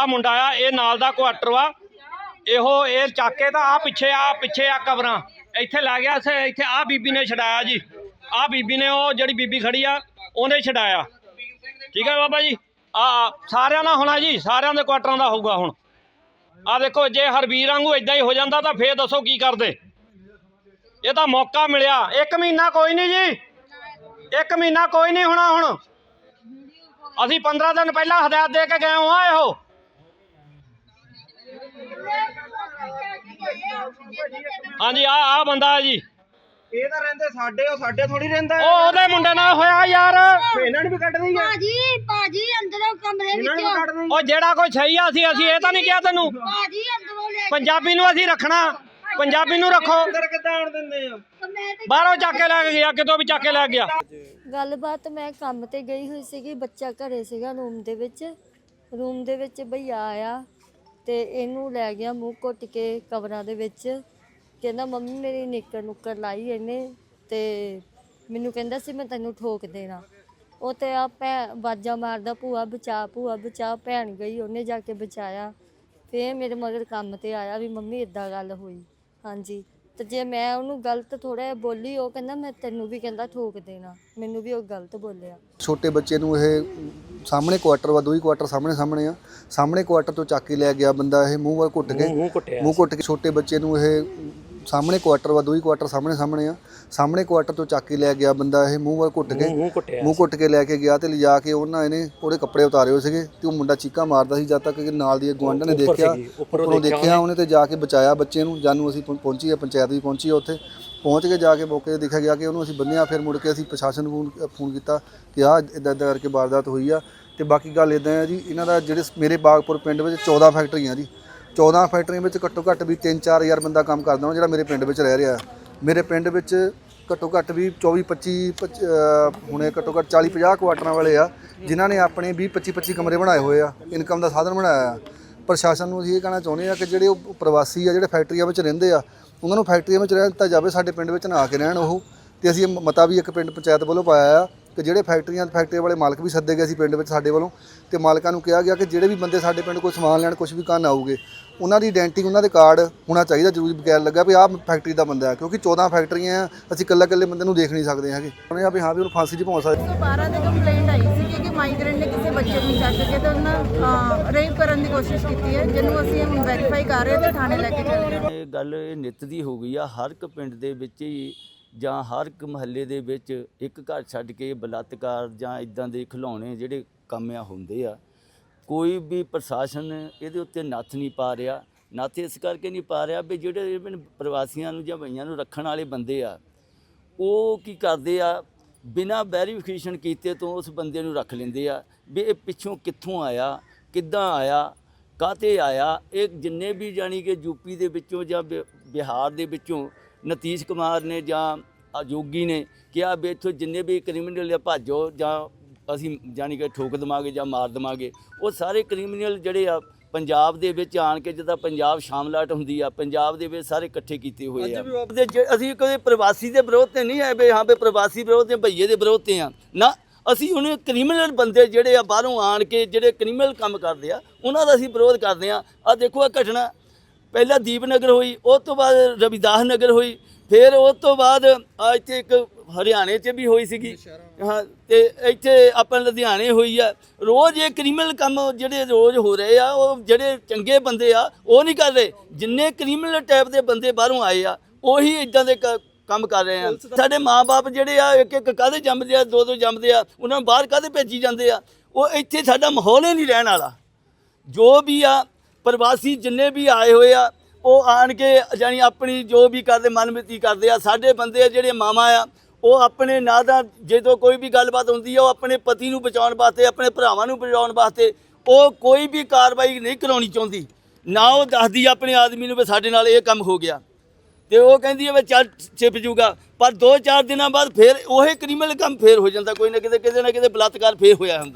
ਆ ਮੁੰਡਾ ਆ, ਇਹ ਨਾਲ ਦਾ ਕੁਆਟਰ ਵਾ। ਇਹੋ, ਇਹ ਚਾਕੇ ਤਾਂ ਆ ਪਿੱਛੇ ਆ ਪਿੱਛੇ ਆ ਕਬਰਾਂ। ਇੱਥੇ ਲੱਗ ਗਿਆ ਸੇ ਇੱਥੇ ਆ ਬੀਬੀ ਨੇ ਛਡਾਇਆ ਜੀ। ਆ ਬੀਬੀ ਨੇ, ਉਹ ਜਿਹੜੀ ਬੀਬੀ ਖੜੀ ਆ, ਉਹਨੇ ਛਡਾਇਆ। ਠੀਕ ਹੈ ਬਾਬਾ ਜੀ? ਆ ਸਾਰਿਆਂ ਦਾ ਹੋਣਾ ਜੀ, ਸਾਰਿਆਂ ਦੇ ਕੁਆਟਰਾਂ ਦਾ ਹੋਊਗਾ ਹੁਣ। ਆ ਦੇਖੋ, ਜੇ ਹਰਬੀਰ ਵਾਂਗੂ ਇਦਾਂ ਹੀ ਹੋ ਜਾਂਦਾ ਤਾਂ ਫੇਰ ਦੱਸੋ ਕੀ ਕਰਦੇ। ਇਹ ਤਾਂ ਮੌਕਾ ਮਿਲਿਆ। ਇੱਕ ਮਹੀਨਾ ਕੋਈ ਨਹੀਂ ਜੀ। ਇੱਕ ਮਹੀਨਾ ਕੋਈ ਨਹੀਂ ਹੋਣਾ ਹੁਣ। ਅਸੀਂ 15 ਦਿਨ ਪਹਿਲਾਂ ਹਦਾਇਤ ਦੇ ਕੇ ਗਏ ਹਾਂ ਇਹੋ। ਹਾਂਜੀ ਆ ਆ ਬੰਦਾ ਹੈ ਜੀ। ਇਹ ਤਾਂ ਰਹਿੰਦੇ ਸਾਡੇ ਉਹ ਸਾਡੇ ਥੋੜੀ ਰਹਿੰਦਾ ਉਹ ਉਹਦੇ ਮੁੰਡੇ ਨਾਲ ਹੋਇਆ ਯਾਰ। ਇਹਨਾਂ ਨੂੰ ਵੀ ਕੱਢ ਦਈਏ। ਭਾਜੀ ਭਾਜੀ ਅੰਦਰੋਂ ਕਮਰੇ ਇਹਨਾਂ ਨੂੰ ਵੀ ਵਿੱਚ। ਉਹ ਜਿਹੜਾ ਕੋਈ ਸਹੀ ਆ ਅਸੀਂ ਅਸੀਂ ਇਹ ਤਾਂ ਨਹੀਂ ਕਿਹਾ ਤੈਨੂੰ। ਭਾਜੀ ਅੰਦਰੋਂ ਲੈ ਪੰਜਾਬੀ ਨੂੰ ਅਸੀਂ ਰੱਖਣਾ। ਪੰਜਾਬੀ ਨੂੰ ਰੱਖੋ। ਅੰਦਰ ਕਿੱਦਾਂ ਆਉਣ ਦਿੰਦੇ ਆ? ਮੈਂ ਤੇ ਬਾਹਰੋਂ ਚੱਕ ਕੇ ਲੈ ਕੇ ਗਿਆ ਕਿਤੋਂ ਵੀ ਚੱਕ ਕੇ ਲੈ ਗਿਆ। ਗੱਲਬਾਤ ਮੈਂ ਕੰਮ ਤੇ ਗਈ ਹੋਈ ਸੀਗੀ ਬੱਚਾ ਘਰੇ ਸੀਗਾ ਰੂਮ ਦੇ ਵਿੱਚ। ਰੂਮ ਦੇ ਵਿੱਚ ਭਈਆ ਆਇਆ। ਤੇ ਇਹਨੂੰ ਲੈ ਗਿਆ ਮੂੰਹ ਘੁੱਟ ਕੇ ਕਬਰਾਂ ਦੇ ਵਿੱਚ। ਕਹਿੰਦਾ, ਮੰਮੀ, ਮੇਰੀ ਨਿੱਕਰ ਨੁੱਕਰ ਲਾਈ ਇਹਨੇ ਤੇ ਮੈਨੂੰ ਕਹਿੰਦਾ ਸੀ, ਮੈਂ ਤੈਨੂੰ ਠੋਕ ਦੇਣਾ। ਉਹ ਤੇ ਆ ਭੈ, ਬਾਜਾ ਮਾਰਦਾ, ਭੂਆ ਬਚਾ ਭੂਆ ਬਚਾ, ਭੈਣ ਗਈ, ਉਹਨੇ ਜਾ ਕੇ ਬਚਾਇਆ। ਫੇਰ ਮੇਰੇ ਮਗਰ ਕੰਮ ਤੇ ਆਇਆ ਵੀ ਮੰਮੀ ਇਦਾਂ ਗੱਲ ਹੋਈ। ਹਾਂਜੀ। ਤੇ ਜੇ ਮੈਂ ਉਹਨੂੰ ਗਲਤ ਥੋੜਾ ਜਿਹਾ ਬੋਲੀ ਉਹ ਕਹਿੰਦਾ ਮੈਂ ਤੈਨੂੰ ਵੀ ਕਹਿੰਦਾ ਠੋਕ ਦੇਣਾ। ਮੈਨੂੰ ਵੀ ਉਹ ਗਲਤ ਬੋਲਿਆ। ਛੋਟੇ ਬੱਚੇ ਨੂੰ ਇਹ ਸਾਹਮਣੇ ਕੁਆਟਰ ਵਾ ਦੋਈ ਕੁਆਟਰ ਸਾਹਮਣੇ ਸਾਹਮਣੇ ਆ। ਸਾਹਮਣੇ ਕੁਆਟਰ ਤੋਂ ਚੱਕ ਕੇ ਲੈ ਗਿਆ ਬੰਦਾ ਇਹ ਮੂੰਹ ਵੱਲ ਘੁੱਟ ਕੇ। ਮੂੰਹ ਘੁੱਟਿਆ ਮੂੰਹ ਘੁੱਟ ਕੇ ਛੋਟੇ ਬੱਚੇ ਨੂੰ ਇਹ ਸਾਹਮਣੇ ਕੁਆਟਰ ਵਾ ਦੋਈ ਕੁਆਟਰ ਸਾਹਮਣੇ ਸਾਹਮਣੇ ਆ। ਸਾਹਮਣੇ ਕੁਆਟਰ ਤੋਂ ਚੱਕ ਕੇ ਲੈ ਗਿਆ ਬੰਦਾ ਇਹ ਮੂੰਹ ਵੱਲ ਘੁੱਟ ਕੇ। ਮੂੰਹ ਘੁੱਟ ਕੇ ਲੈ ਕੇ ਗਿਆ ਤੇ ਲਿਜਾ ਕੇ ਉਹਨਾਂ ਇਹਨੇ ਉਹਦੇ ਕੱਪੜੇ ਉਤਾਰੇ ਹੋਏ ਸੀਗੇ ਤੇ ਉਹ ਮੁੰਡਾ ਚੀਕਾਂ ਮਾਰਦਾ ਸੀ ਜਦ ਤੱਕ ਕਿ ਨਾਲ ਦੀ ਗਵਾਂਢਣ ਨੇ ਦੇਖਿਆ ਉੱਪਰੋਂ ਦੇਖਿਆ ਉਹਨੇ। ਤੇ ਜਾ ਕੇ ਬਚਾਇਆ ਬੱਚੇ ਨੂੰ। ਜਾਨੂੰ ਅਸੀਂ ਪਹੁੰ- ਪਹੁੰਚੀ ਆ ਪੰਚਾਇਤ ਵੀ ਪਹੁੰਚੀ ਆ ਉੱਥੇ। ਪਹੁੰਚ ਕੇ ਜਾ ਕੇ ਮੌਕੇ ਤੇ ਦੇਖਿਆ ਗਿਆ ਕਿ ਉਹਨੂੰ ਅਸੀਂ ਬੰਨਿਆ ਫਿਰ ਮੁੜ ਕੇ ਅਸੀਂ ਪ੍ਰਸ਼ਾਸਨ ਨੂੰ ਫੋਨ- ਕੀਤਾ ਕਿ ਆਹ ਇਦਾਂ ਇਦਾਂ ਕਰਕੇ ਵਾਰਦਾਤ ਹੋਈ ਆ। ਤੇ ਬਾਕੀ ਗੱਲ ਇਦਾਂ ਆ ਜੀ ਇਹਨਾਂ ਦਾ ਜਿਹੜੇ ਮੇਰੇ ਬਾਗਪੁਰ ਪਿੰਡ ਵਿੱਚ 14 ਫੈਕਟਰੀਆਂ ਜੀ। 14 ਫੈਕਟਰੀਆਂ ਵਿੱਚ ਘੱਟੋ ਘੱਟ ਵੀ 3-4000 ਬੰਦਾ ਕੰਮ ਕਰਦਾ ਹੋਣਾ ਜਿਹੜਾ ਮੇਰੇ ਪਿੰਡ ਵਿੱਚ ਰਹਿ ਰਿਹਾ। ਮੇਰੇ ਪਿੰਡ ਵਿੱਚ ਘੱਟੋ ਘੱਟ ਵੀ 24 25 ਹੁਣੇ ਘੱਟੋ ਘੱਟ 40 50 ਕੁਆਟਰਾਂ ਵਾਲੇ ਆ, ਜਿਨ੍ਹਾਂ ਨੇ ਆਪਣੇ 20 25 25 ਕਮਰੇ ਬਣਾਏ ਹੋਏ ਆ, ਇਨਕਮ ਦਾ ਸਾਧਨ ਬਣਾਇਆ ਆ। ਪ੍ਰਸ਼ਾਸਨ ਨੂੰ ਅਸੀਂ ਇਹ ਕਹਿਣਾ ਚਾਹੁੰਦੇ ਆ ਕਿ ਜਿਹੜੇ ਉਹ ਪ੍ਰਵਾਸੀ ਆ, ਜਿਹੜੇ ਫੈਕਟਰੀਆਂ ਵਿੱਚ ਰਹਿੰਦੇ ਆ, ਉਹਨਾਂ ਨੂੰ ਫੈਕਟਰੀਆਂ ਵਿੱਚ ਰਹਿਣ ਦਿੱਤਾ ਜਾਵੇ, ਸਾਡੇ ਪਿੰਡ ਵਿੱਚ ਨਾ ਆ ਕੇ ਰਹਿਣ ਉਹ। ਤੇ ਅਸੀਂ ਮਤਾ ਵੀ ਇੱਕ ਪਿੰਡ ਪੰਚਾਇਤ ਵੱਲੋਂ ਪਾਇਆ ਆ ਕਿ ਜਿਹੜੇ ਫੈਕਟਰੀਆਂ ਫੈਕਟਰੀ ਵਾਲੇ ਮਾਲਕ ਵੀ ਸੱਦੇ ਗਏ ਸੀ ਪਿੰਡ ਵਿੱਚ ਸਾਡੇ ਵੱਲੋਂ, ਤੇ ਮਾਲਕਾਂ ਨੂੰ ਕਿਹਾ ਗਿਆ ਕਿ ਜਿਹੜੇ ਵੀ ਬੰਦੇ ਸਾਡੇ ਪਿੰਡ ਕੋਈ ਸਮਾਨ ਲੈਣ ਕੁਝ ਵੀ ਕਰਨ ਆਊਗੇ ਉਹਨਾਂ ਦੀ ਆਇਡੈਂਟੀ ਉਹਨਾਂ ਦੇ ਕਾਰਡ ਹੋਣਾ ਚਾਹੀਦਾ ਜ਼ਰੂਰੀ ਬਗੈਰ ਲੱਗਾ ਵੀ ਆਹ ਫੈਕਟਰੀ ਦਾ ਬੰਦਾ ਹੈ ਕਿਉਂਕਿ 14 ਫੈਕਟਰੀਆਂ ਆ ਅਸੀਂ ਇਕੱਲਾ ਇਕੱਲੇ ਬੰਦੇ ਨੂੰ ਦੇਖ ਨਹੀਂ ਸਕਦੇ ਹੈਗੇ। ਉਹਨੇ ਆ ਵੀ ਹਾਂ ਵੀ ਉਹਨੂੰ ਫਾਂਸੀ 'ਚ ਪਹੁੰਚ ਸਕਦੇ 12 ਦੇ ਕੰਪਲੇਂਟ ਆਈ ਸੀ ਕਿ ਮਾਈਗ੍ਰੈਂਟ ਨੇ ਕਿਸੇ ਬੱਚੇ ਨੂੰ ਚੱਕ ਕੇ ਤੇ ਉਹਨਾਂ ਰੇਪ ਕਰਨ ਦੀ ਕੋਸ਼ਿਸ਼ ਕੀਤੀ ਹੈ ਜਿਹਨੂੰ ਅਸੀਂ ਹੁਣ ਵੈਰੀਫਾਈ ਕਰ ਰਹੇ ਤੇ ਥਾਣੇ ਲੈ ਕੇ ਚੱਲੇ ਹਾਂ। ਇਹ ਗੱਲ ਇਹ ਨਿੱਤ ਦੀ ਹੋ ਗਈ ਆ ਹਰ ਇੱਕ ਪਿੰਡ ਦੇ ਵਿੱਚ ਹੀ ਜਾਂ ਹਰ ਇੱਕ ਮਹੱਲੇ ਦੇ ਵਿੱਚ ਇੱਕ ਘਰ ਛੱਡ ਕੇ ਬਲਾਤਕਾਰ ਜਾਂ ਇਦਾਂ ਦੇ ਖਿਲੌਣੇ ਜਿਹੜੇ ਕੰਮ ਆ ਹੁੰਦੇ ਆ ਕੋਈ ਵੀ ਪ੍ਰਸ਼ਾਸਨ ਇਹਦੇ ਉੱਤੇ ਨੱਥ ਨਹੀਂ ਪਾ ਰਿਹਾ। ਨੱਥ ਇਸ ਕਰਕੇ ਨਹੀਂ ਪਾ ਰਿਹਾ ਵੀ ਜਿਹੜੇ even ਪ੍ਰਵਾਸੀਆਂ ਨੂੰ ਜਾਂ ਭਈਆਂ ਨੂੰ ਰੱਖਣ ਵਾਲੇ ਬੰਦੇ ਆ, ਉਹ ਕੀ ਕਰਦੇ ਆ? ਬਿਨਾਂ ਵੈਰੀਫਿਕੇਸ਼ਨ ਕੀਤੇ ਤੋਂ ਉਸ ਬੰਦੇ ਨੂੰ ਰੱਖ ਲੈਂਦੇ ਆ ਵੀ ਇਹ ਪਿੱਛੋਂ ਕਿੱਥੋਂ ਆਇਆ, ਕਿੱਦਾਂ ਆਇਆ ਕਾਤੇ ਆਇਆ? ਇਹ ਜਿੰਨੇ ਵੀ ਜਾਣੀ ਕਿ ਯੂਪੀ ਦੇ ਵਿੱਚੋਂ ਜਾਂ ਬਿ- ਬਿਹਾਰ ਦੇ ਵਿੱਚੋਂ ਨਤੀਸ਼ ਕੁਮਾਰ ਨੇ ਜਾਂ ਅਜੋਗੀ ਨੇ ਕਿਹਾ ਵੀ ਇੱਥੋਂ ਜਿੰਨੇ ਵੀ ਕ੍ਰਿਮੀਨਲ ਆ, ਭਾਜੋ ਜਾਂ ਅਸੀਂ ਜਾਣੀ ਕਿ ਠੋਕ ਦਵਾਂਗੇ ਜਾਂ ਮਾਰ ਦਵਾਂਗੇ। ਉਹ ਸਾਰੇ ਕ੍ਰਿਮੀਨਲ ਜਿਹੜੇ ਆ ਪੰਜਾਬ ਦੇ ਵਿੱਚ ਆਣ ਕੇ ਜਿੱਦਾਂ ਪੰਜਾਬ ਸ਼ਾਮਲਾਟ ਹੁੰਦੀ ਆ ਪੰਜਾਬ ਦੇ ਵਿੱਚ ਸਾਰੇ ਇਕੱਠੇ ਕੀਤੇ ਹੋਏ ਆ। ਅਸੀਂ ਕਦੇ ਪ੍ਰਵਾਸੀ ਦੇ ਵਿਰੋਧ ਤੇ ਨਹੀਂ ਆਏ ਵੀ ਹਾਂ ਵੀ ਪ੍ਰਵਾਸੀ ਵਿਰੋਧ ਤੇ ਭਈਏ ਦੇ ਵਿਰੋਧ ਤੇ ਆ ਨਾ ਅਸੀਂ ਉਹਨੇ ਕ੍ਰਿਮੀਨਲ ਬੰਦੇ ਜਿਹੜੇ ਆ ਬਾਹਰੋਂ ਆਣ ਕੇ ਜਿਹੜੇ ਕ੍ਰਿਮੀਨਲ ਕੰਮ ਕਰਦੇ ਆ ਉਹਨਾਂ ਦਾ ਅਸੀਂ ਵਿਰੋਧ ਕਰਦੇ ਆ। ਆ ਦੇਖੋ ਇਹ ਘਟਨਾ ਪਹਿਲਾਂ ਦੀਪਨਗਰ ਹੋਈ ਉਸ ਤੋਂ ਬਾਅਦ ਰਵਿਦਾਸ ਨਗਰ ਹੋਈ ਫਿਰ ਉਸ ਤੋਂ ਬਾਅਦ ਆ ਇੱਥੇ ਇੱਕ ਹਰਿਆਣੇ 'ਚ ਵੀ ਹੋਈ ਸੀਗੀ। ਹਾਂ ਤੇ ਇੱਥੇ ਆਪਾਂ ਲੁਧਿਆਣੇ ਹੋਈ ਆ। ਰੋਜ਼ ਇਹ ਕ੍ਰਿਮੀਨਲ ਕੰਮ ਜਿਹੜੇ ਰੋਜ਼ ਹੋ ਰਹੇ ਆ ਉਹ ਜਿਹੜੇ ਚੰਗੇ ਬੰਦੇ ਆ ਉਹ ਨਹੀਂ ਕਰ ਰਹੇ। ਜਿੰਨੇ ਕ੍ਰਿਮੀਨਲ ਟਾਈਪ ਦੇ ਬੰਦੇ ਬਾਹਰੋਂ ਆਏ ਆ ਉਹੀ ਇਦਾਂ ਦੇ ਕੰਮ ਕਰ ਰਹੇ ਆ। ਸਾਡੇ ਮਾਪੇ ਜਿਹੜੇ ਆ ਇੱਕ ਇੱਕ ਕਾਹਦੇ ਜੰਮਦੇ ਆ ਦੋ ਦੋ ਜੰਮਦੇ ਆ ਉਹਨਾਂ ਨੂੰ ਬਾਹਰ ਕਾਹਦੇ ਭੇਜੀ ਜਾਂਦੇ ਆ? ਉਹ ਇੱਥੇ ਸਾਡਾ ਮਾਹੌਲ ਹੀ ਨਹੀਂ ਰਹਿਣ ਵਾਲਾ। ਜੋ ਵੀ ਆ ਪ੍ਰਵਾਸੀ ਜਿੰਨੇ ਵੀ ਆਏ ਹੋਏ ਆ ਉਹ ਆਣ ਕੇ ਜਾਨੀ ਆਪਣੀ ਜੋ ਵੀ ਕਰਦੇ ਮਨਮਿਤੀ ਕਰਦੇ ਆ ਸਾਡੇ ਬੰਦੇ ਆ ਜਿਹੜੇ ਮਾਮਾ ਆ ਉਹ ਆਪਣੇ ਨਾ ਤਾਂ ਜਦੋਂ ਕੋਈ ਵੀ ਗੱਲਬਾਤ ਹੁੰਦੀ ਆ, ਉਹ ਆਪਣੇ ਪਤੀ ਨੂੰ ਬਚਾਉਣ ਵਾਸਤੇ, ਆਪਣੇ ਭਰਾਵਾਂ ਨੂੰ ਬਚਾਉਣ ਵਾਸਤੇ ਉਹ ਕੋਈ ਵੀ ਕਾਰਵਾਈ ਨਹੀਂ ਕਰਾਉਣੀ ਚਾਹੁੰਦੀ। ਨਾ ਉਹ ਦੱਸਦੀ ਆਪਣੇ ਆਦਮੀ ਨੂੰ ਵੀ ਸਾਡੇ ਨਾਲ ਇਹ ਕੰਮ ਹੋ ਗਿਆ। ਤੇ ਉਹ ਕਹਿੰਦੀ ਹੈ ਵੀ ਚੱਲ ਛਿਪ ਜੂਗਾ। ਪਰ 2-4 ਦਿਨਾਂ ਬਾਅਦ ਫੇਰ ਉਹੇ ਕ੍ਰਿਮੀਨਲ ਕੰਮ ਫੇਰ ਹੋ ਜਾਂਦਾ। ਕੋਈ ਨਾ ਕਿਤੇ ਕਿਤੇ ਨਾ ਕਿਤੇ ਬਲਾਤਕਾਰ ਫੇਰ ਹੋਇਆ ਹੁੰਦਾ।